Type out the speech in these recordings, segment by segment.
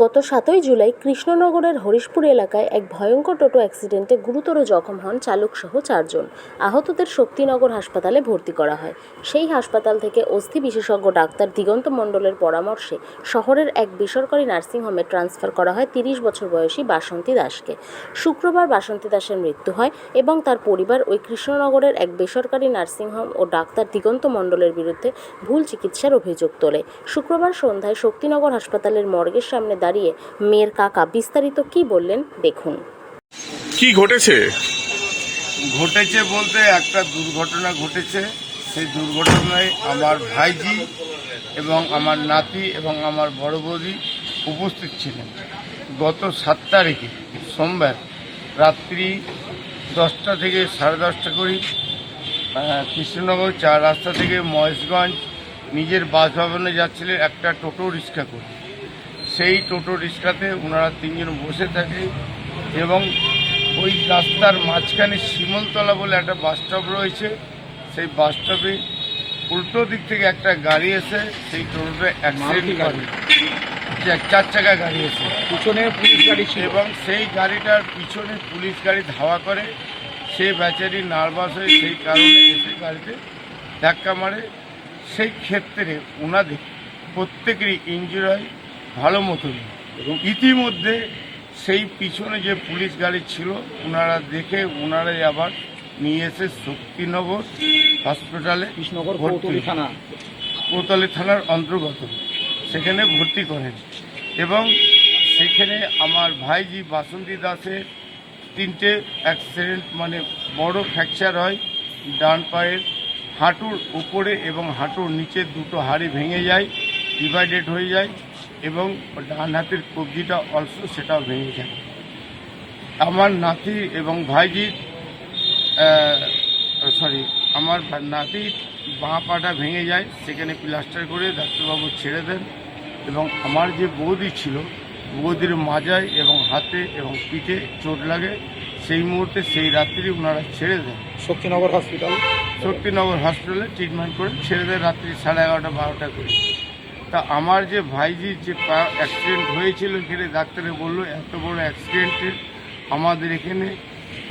গত সাতই জুলাই কৃষ্ণনগরের হরিশপুর এলাকায় এক ভয়ঙ্কর টোটো অ্যাক্সিডেন্টে গুরুতর জখম হন চালকসহ চারজন। আহতদের শক্তিনগর হাসপাতালে ভর্তি করা হয়। সেই হাসপাতাল থেকে অস্থি বিশেষজ্ঞ ডাক্তার দিগন্ত মণ্ডলের পরামর্শে শহরের এক বেসরকারি নার্সিংহোমে ট্রান্সফার করা হয় তিরিশ বছর বয়সী বাসন্তী দাসকে। শুক্রবার বাসন্তী দাসের মৃত্যু হয় এবং তার পরিবার ওই কৃষ্ণনগরের এক বেসরকারি নার্সিংহোম ও ডাক্তার দিগন্ত মণ্ডলের বিরুদ্ধে ভুল চিকিৎসার অভিযোগ তোলে। শুক্রবার সন্ধ্যায় শক্তিনগর হাসপাতালের মর্গের সামনে দাঁড়িয়ে মেয়ের কাকা বিস্তারিত কি বললেন দেখুন। কি ঘটেছে? ঘটেছে বলতে একটা দুর্ঘটনা ঘটেছে। সেই দুর্ঘটনায় আমার ভাইজি এবং আমার নাতি এবং আমার বড় বৌদি উপস্থিত ছিলেন। গত সাত তারিখে সোমবার রাত্রি দশটা থেকে সাড়ে দশটা করি কৃষ্ণনগর চার রাস্তা থেকে মহেশগঞ্জ নিজের বাসভবনে যাচ্ছিলেন একটা টোটো রিক্সা করে। সেই টোটো রিক্সাতে ওনারা তিনজন বসে থাকে এবং ওই রাস্তার মাঝখানে শিমলতলা বলে একটা বাস স্টপ রয়েছে। সেই বাস স্টপে উল্টো দিক থেকে একটা গাড়ি এসে সেই টোটোটা অ্যাক্সিডেন্ট করে। চার চাকা গাড়ি এসে। পিছনে পুলিশ গাড়ি এবং সেই গাড়িটার পিছনে পুলিশ গাড়ি ধাওয়া করে। সে বেচারি নার্ভাস হয়ে সেই কারণে এসে গাড়িতে ধাক্কা মারে। সেই ক্ষেত্রে ওনাদের প্রত্যেকেরই ইঞ্জুরি হয়। ভালো মতন এবং ইতিমধ্যে সেই পিছনে যে পুলিশ গাড়ি ছিল ওনারা দেখে ওনারাই আবার নিয়ে এসে শক্তিনগর হসপিটালে কৃষ্ণনগর ভর্তি। থানা। কোতলি থানার অন্তর্গত। সেখানে ভর্তি করেন। এবং সেখানে আমার ভাইজি বাসন্তী দাসের তিনটে অ্যাক্সিডেন্ট মানে বড় ফ্র্যাকচার হয় ডান পায়ের হাঁটুর উপরে এবং হাঁটুর নিচে দুটো হাড়ি ভেঙে যায় ডিভাইডেড হয়ে যায়। এবং ডান হাতের কবজিটা অলসো সেটাও ভেঙে যায়। আমার নাতি এবং ভাইজির সরি আমার নাতির বাঁ পাটা ভেঙে যায় সেখানে প্লাস্টার করে ডাক্তারবাবু ছেড়ে দেন এবং আমার যে বৌদি ছিল বৌদির মাজায় এবং হাতে এবং পিঠে চোট লাগে সেই মুহূর্তে সেই রাত্রি ওনারা ছেড়ে দেন। শক্তিনগর হসপিটাল শক্তিনগর হসপিটালে ট্রিটমেন্ট করে ছেড়ে দেয় রাত্রি সাড়ে এগারোটা বারোটা করে। তা আমার যে ভাইজির যে অ্যাক্সিডেন্ট হয়েছিল এখানে ডাক্তারে বলল এত বড় অ্যাক্সিডেন্টের আমাদের এখানে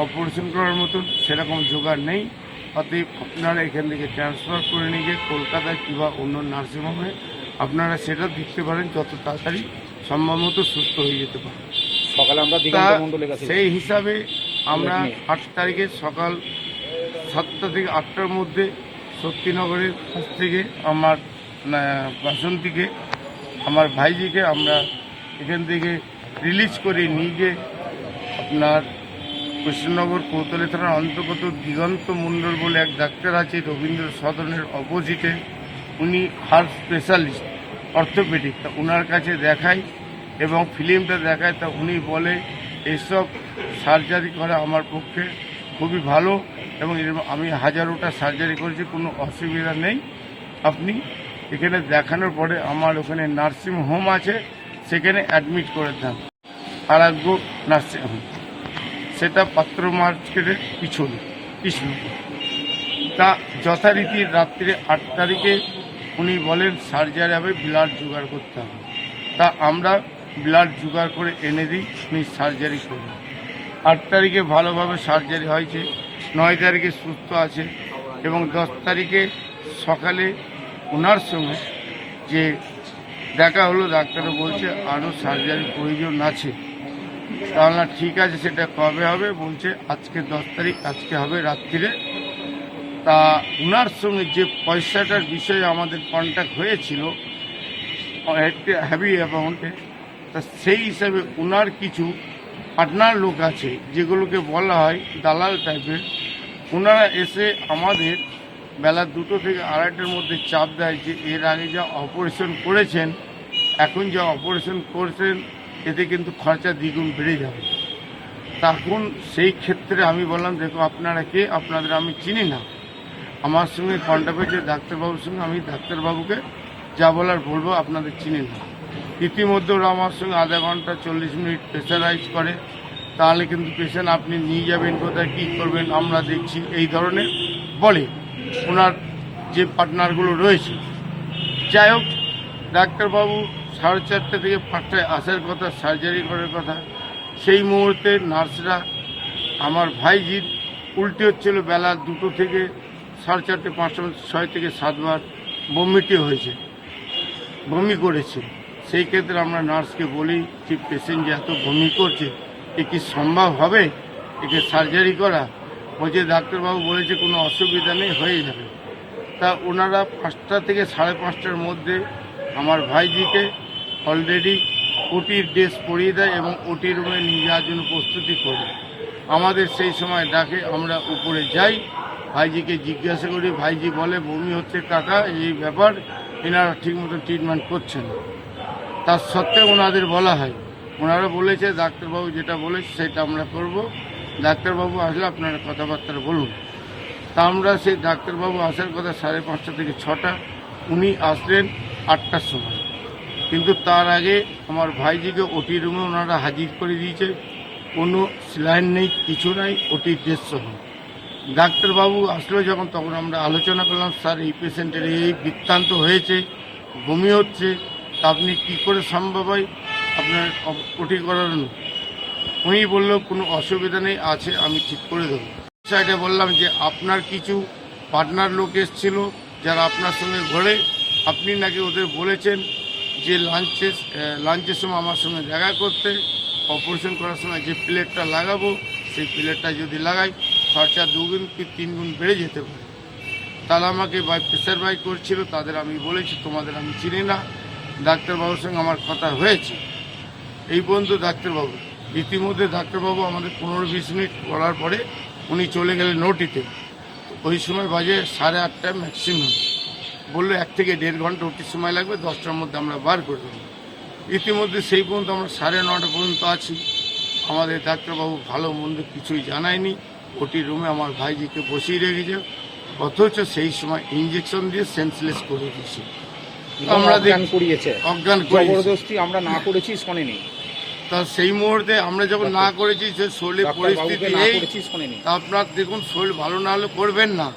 অপারেশন করার মতন সেরকম জোগাড় নেই। অতএব আপনারা এখান থেকে ট্রান্সফার করে নিয়ে গিয়ে কলকাতায় কিংবা অন্য নার্সিংহোমে আপনারা সেটা দেখতে পারেন যত তাড়াতাড়ি সম্ভব মতো সুস্থ হয়ে যেতে পারে সকালে আমরা সেই হিসাবে আমরা আট তারিখে সকাল সাতটা থেকে আটটার মধ্যে শক্তিনগরের কাছ থেকে আমার বাসন্তীকে, আমার ভাইজিকে আমরা এখান থেকে রিলিজ করে নিয়ে গিয়ে আপনার কৃষ্ণনগর কৌতলে থানার অন্তর্গত দিগন্ত মণ্ডল বলে এক ডাক্তার আছে, রবীন্দ্র সদনের অপোজিটে উনি হার্ট স্পেশালিস্ট অর্থোপেডিক তা ওনার কাছে দেখাই এবং ফিল্মটা দেখায় তা উনি বলে এইসব সার্জারি করা আমার পক্ষে খুবই ভালো এবং আমি হাজারোটা সার্জারি করেছি, কোনো অসুবিধা নেই। আপনি এখানে দেখানোর পরে আমার ওখানে নার্সিং হোম আছে, সেখানে অ্যাডমিট করে দেন। আরাগ্য নার্সিং হোম। সেটা পাত্র মার্কেটের পিছনে কৃষ্ণপুর তা যথারীতি রাত্রে আট তারিখে উনি বলেন, সার্জারি হবে ব্লাড জোগাড় করতে হবে। তা আমরা ব্লাড জোগাড় করে এনে দিই, উনি সার্জারি করেন আট তারিখে ভালোভাবে সার্জারি হয়েছে, নয় তারিখে সুস্থ আছে এবং দশ তারিখে সকালে ওনার সঙ্গে যে দেখা হলো ডাক্তারও বলছে আরও সার্জারির প্রয়োজন আছে। তাহলে ঠিক আছে, সেটা কবে হবে? বলছে আজকে দশ তারিখ, আজকে হবে রাত্রিরে। তা ওনার সঙ্গে যে পয়সাটার বিষয়ে আমাদের কন্ট্যাক্ট হয়েছিল হ্যাভি অ্যামাউন্টে তা সেই হিসাবে ওনার কিছু পার্টনার লোক আছে, যেগুলোকে বলা হয় দালাল টাইপের ওনারা এসে আমাদের বেলা দুটো থেকে আড়াইটার মধ্যে চাপ দেয় যে এর আগে যা অপারেশন করেছেন, এখন যা অপারেশন করছেন, এতে কিন্তু খরচা দ্বিগুণ বেড়ে যাবে। তখন সেই ক্ষেত্রে আমি বললাম, দেখো, আপনারা কে? আপনাদের আমি চিনি না। আমার সঙ্গে কন্ট্যাক্ট হয়েছে ডাক্তারবাবুর সঙ্গে, আমি ডাক্তারবাবুকে যা বলার বলব, আপনাদের চিনি না। ইতিমধ্যে ওরা আমার সঙ্গে আধা ঘণ্টা চল্লিশ মিনিট প্রেশারাইজ করে। তাহলে কিন্তু পেশেন্ট আপনি নিয়ে যাবেন কোথায়, কী করবেন, আমরা দেখছি, এই ধরনের বলে। ওনার যে পার্টনারগুলো রয়েছে। যাই হোক, ডাক্তারবাবু সাড়ে চারটে থেকে পাঁচটায় আসার কথা সার্জারি করার কথা। সেই মুহূর্তে নার্সরা, আমার ভাইজির, উল্টে হচ্ছিল বেলা দুটো থেকে সাড়ে চারটে, পাঁচটা ছয় থেকে সাতবার বমিটি হয়েছে। বমি করেছে। সেই ক্ষেত্রে আমরা নার্সকে বলি, যে পেশেন্ট যে এত বমি করছে, এ কি সম্ভব হবে? একে সার্জারি করা? বলছে ডাক্তারবাবু বলেছে কোনো অসুবিধা নেই হয়ে যাবে। তা ওনারা পাঁচটা থেকে সাড়ে পাঁচটার মধ্যে আমার ভাইজিকে অলরেডি ওটির ড্রেস পরিয়ে দেয় এবং ওটি রুমে নিয়ে যাওয়ার জন্য প্রস্তুতি করে। আমাদের সেই সময় ডাকে, আমরা উপরে যাই, ভাইজিকে জিজ্ঞাসা করি, ভাইজি বলে বমি হচ্ছে কাকা, এই ব্যাপার, এনারা ঠিকমতো ট্রিটমেন্ট করছেন তার সত্ত্বেও ওনাদের বলা হয়। ওনারা বলেছে, ডাক্তারবাবু যেটা বলেছে, সেটা আমরা করব। ডাক্তারবাবু আসলে আপনারা কথাবার্তা বলুন। তা আমরা সেই ডাক্তারবাবু আসার কথা সাড়ে পাঁচটা থেকে ছটা, উনি আসলেন আটটার সময়। কিন্তু তার আগে আমার ভাইজিকে ওটি রুমে ওনারা হাজির করে দিয়েছে। কোনো স্যালাইন নেই, কিছু নাই ওটি সহ। ডাক্তারবাবু আসলো যখন, তখন আমরা আলোচনা করলাম, স্যার, এই পেশেন্টের এই বৃত্তান্ত হয়েছে, বমি হচ্ছে, তা আপনি কী করে সম্ভব হয় আপনার ওটি করানো উনি বলল, কোনো অসুবিধা নেই, আছে, আমি ঠিক করে দেবো। সাইডে বললাম যে, আপনার কিছু পার্টনার লোক এসেছিল যারা আপনার সঙ্গে ঘোরে, আপনি নাকি ওদের বলেছেন যে, লাঞ্চে, লাঞ্চের সময় আমার সঙ্গে দেখা করতে, অপারেশন করার সময় যে প্লেটটা লাগাবো, সেই প্লেটটা যদি লাগাই, খরচা দুগুণ কি তিন গুণ বেড়ে যেতে পারে? তারা আমাকে বাই প্রেশার বাই করছিল, তাদের আমি বলেছি, তোমাদের আমি চিনি না, ডাক্তারবাবুর সঙ্গে আমার কথা হয়েছে। এই পর্যন্ত ডাক্তারবাবু ইতিমধ্যে ডাক্তারবাবু আমাদের পনেরো বিশ মিনিট করার পরে উনি চলে গেলেন নোটিতে। ওই সময় বাজে সাড়ে আটটা ম্যাক্সিমাম বলল এক থেকে দেড় ঘণ্টা ওটির সময় লাগবে দশটার মধ্যে আমরা বার করে দেবো। ইতিমধ্যে সেই পর্যন্ত আমরা সাড়ে নটা পর্যন্ত আছি। আমাদের ডাক্তারবাবু ভালো মন্দ কিছুই জানায়নি। ওটি রুমে আমার ভাইজিকে বসিয়ে রেখেছে অথচ সেই সময় ইঞ্জেকশন দিয়ে সেন্সলেস করে দিয়েছে। আমরা অজ্ঞান করিয়েছে। অজ্ঞান জবরদস্তি আমরা না করেছি শোনেনি। তা সেই মুহূর্তে আমরা যখন না করেছি যে শরীরের পরিস্থিতি এই তা আপনার দেখুন শরীর ভালো না হলে করবেন না।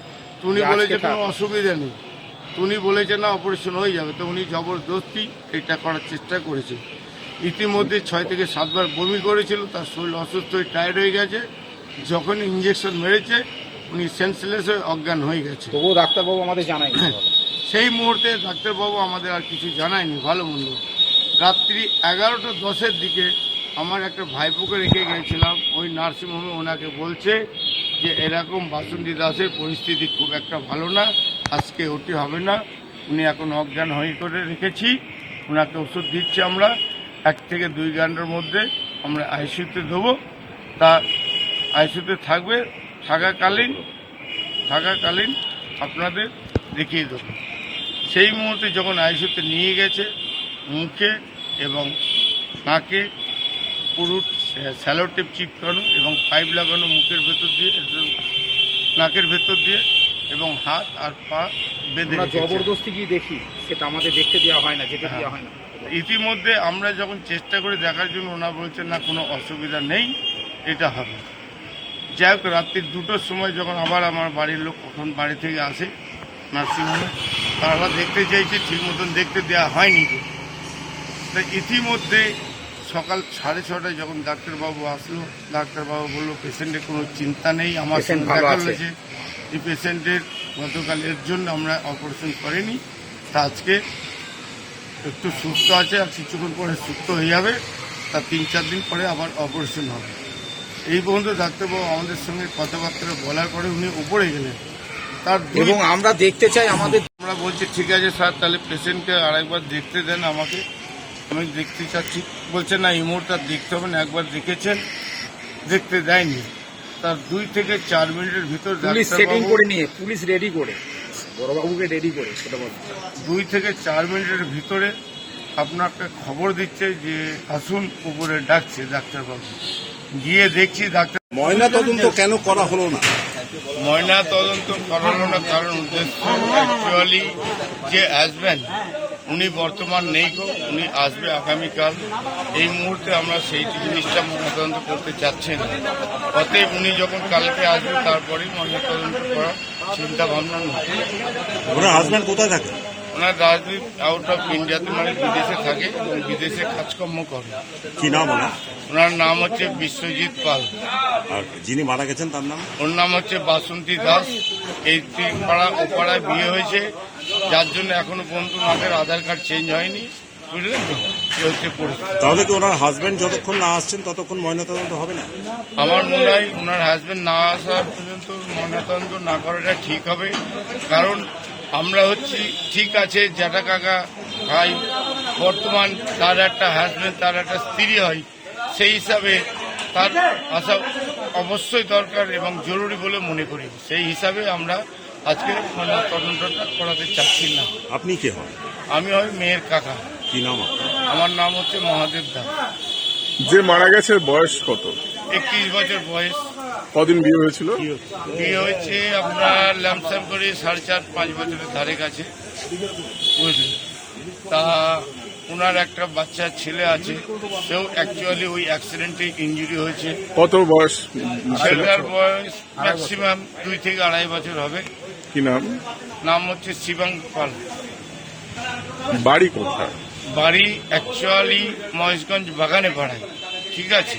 তো উনি বলেছে কোনো অসুবিধা নেই। উনি বলেছে না অপারেশন হয়ে যাবে। তো উনি জবরদস্তি এটা করার চেষ্টা করেছে। ইতিমধ্যে ছয় থেকে সাতবার বমি করেছিল তার শরীর অসুস্থ হয়ে টায়ার্ড হয়ে গেছে। যখন ইঞ্জেকশন মেরেছে উনি সেন্সলেস হয়ে অজ্ঞান হয়ে গেছে। তবুও ডাক্তারবাবু আমাদের জানায়নি। সেই মুহূর্তে ডাক্তারবাবু আমাদের আর কিছু জানায়নি ভালো মন্দ। রাত্রি এগারোটা দশের দিকে আমার একটা ভাইপোকে রেখে গিয়েছিলাম ওই নার্সিংহোমে ওনাকে বলছে যে, এরকম বাসন্তী দাসের পরিস্থিতি খুব একটা ভালো না, আজকে ওটি হবে না। উনি এখন অজ্ঞান হয়ে করে রেখেছি। ওনাকে ওষুধ দিচ্ছি আমরা। এক থেকে দুই ঘণ্টার মধ্যে আমরা আইসিউতে দেবো। তা আইসিউতে থাকবে, থাকাকালীন থাকাকালীন আপনাদের দেখিয়ে দেবো। সেই মুহূর্তে যখন আইসিউতে নিয়ে গেছে মুখে এবং নাকে পুরো স্যালো টেপ চিপকানো এবং পাইপ লাগানো মুখের ভেতর দিয়ে নাকের ভেতর দিয়ে এবং হাত আর পা বেঁধে জবরদস্তি কি দেখি সেটা আমাদের দেখতে দেওয়া হয় না যেতে দেওয়া হয়। না। ইতিমধ্যে আমরা যখন চেষ্টা করে দেখার জন্য ওনা বলছেন না কোনো অসুবিধা নেই এটা হবে। যাই হোক রাত্রি দুটোর সময় যখন আবার আমার বাড়ির লোক কখন বাড়ি থেকে আসে নার্সিংহোমে। তারা দেখতে চাইছে ঠিক মতন দেখতে দেওয়া হয়নি। তো ইতিমধ্যে সকাল সাড়ে ছটায় যখন ডাক্তারবাবু আসলো ডাক্তারবাবু বলল পেশেন্টের কোনো চিন্তা নেই আমার সঙ্গে দেখা হয়েছে। এই পেশেন্টের গতকাল এর জন্য আমরা অপারেশন করিনি। তা আজকে একটু সুস্থ আছে আর কিছুক্ষণ পরে সুস্থ হয়ে যাবে। তা তিন চার দিন পরে আবার অপারেশন হবে। এই পর্যন্ত ডাক্তারবাবু আমাদের সঙ্গে কথাবার্তা বলার পরে উনি উপরে গেলেন। তার এবং আমরা দেখতে চাই আমাদের আমরা বলছি ঠিক আছে স্যার তাহলে পেশেন্টকে আরেকবার দেখতে দেন আমাকে। আমি দেখতে চাচ্ছি। বলছে না এই মুহূর্তে আর দেখতে হবে না একবার দেখেছেন? দেখতে দেয়নি। তার দুই থেকে চার মিনিটের ভিতর পুলিশ সেটিং করে নিয়ে পুলিশ রেডি করে। বড়বাবুকে রেডি করে সেটা বলতে দুই থেকে চার মিনিটের ভিতরে আপনাকে খবর দিচ্ছে যে আসুন উপরে ডাকছে ডাক্তারবাবু। গিয়ে দেখছি ডাক্তার ময়না তদন্ত কেন করা হলো না? ময়না তদন্ত করা করানো না কারণ উদ্দেশ্য অ্যাকচুয়ালি যে আসবেন উনি বর্তমান নেই গো, উনি আসবে আগামীকাল। এই মুহূর্তে আমরা সেই জিনিসটা ময়নাতদন্ত করতে চাচ্ছি না। অতএব উনি যখন কালকে আসবে তারপরেই ময়নাতদন্ত করার চিন্তা ভাবনা ওনার হাজব্যান্ড কোথায় থাকে? ওনার রাজদীপ আউট অফ ইন্ডিয়াতে মানে বিদেশে থাকে এবং বিদেশে কাজকর্ম করে। কি নাম ওনার? ওনার নাম হচ্ছে বিশ্বজিৎ পাল। আর যিনি মারা গেছেন তার নাম? ওর নাম হচ্ছে বাসন্তী দাস। এই তিন পাড়া ও পাড়ায় বিয়ে হয়েছে। যার জন্য এখনও পর্যন্ত ওনাদের আধার কার্ড চেঞ্জ হয়নি। বুঝলেন তো? তাহলে কি ওনার হাজবেন্ড যতক্ষণ না আসছেন ততক্ষণ ময়নাতদন্ত হবে না? আমার মনে হয় ওনার হাজবেন্ড না আসা পর্যন্ত ময়নাতদন্ত না করাটা ঠিক হবে। কারণ আমরা হচ্ছি ঠিক আছে জ্যাঠা কাকা ভাই বর্তমান তার একটা হাজব্যান্ড তার একটা স্ত্রী হয় সেই হিসাবে তার আসা অবশ্যই দরকার এবং জরুরি বলে মনে করি। সেই হিসাবে আমরা আজকে তদন্তটা করাতে চাচ্ছি না। আপনি কে হন? আমি হয় মেয়ের কাকা। কি নাম আমার নাম হচ্ছে মহাদেব দাস। যে মারা গেছে বয়স কত? একত্রিশ বছর বয়স। কদিন বিয়ে হয়েছিল? বিয়ে হয়েছে আপনার ল্যাম্পস্যাম করে সাড়ে চার পাঁচ বছরের ধারে কাছে। বুঝলেন? তা ওনার একটা বাচ্চা ছেলে আছে সেও অ্যাকচুয়ালি ওই অ্যাক্সিডেন্টে ইঞ্জুরি হয়েছে। কত বয়স? ছিল ছেলেটার বয়স ম্যাক্সিমাম দুই থেকে আড়াই বছর হবে। কি নাম? নাম হচ্ছে শিবাঙ্গ পাল। বাড়ি কোথায়? বাড়ি অ্যাকচুয়ালি মহেশগঞ্জ বাগানে পাড়ায়। ঠিক আছে?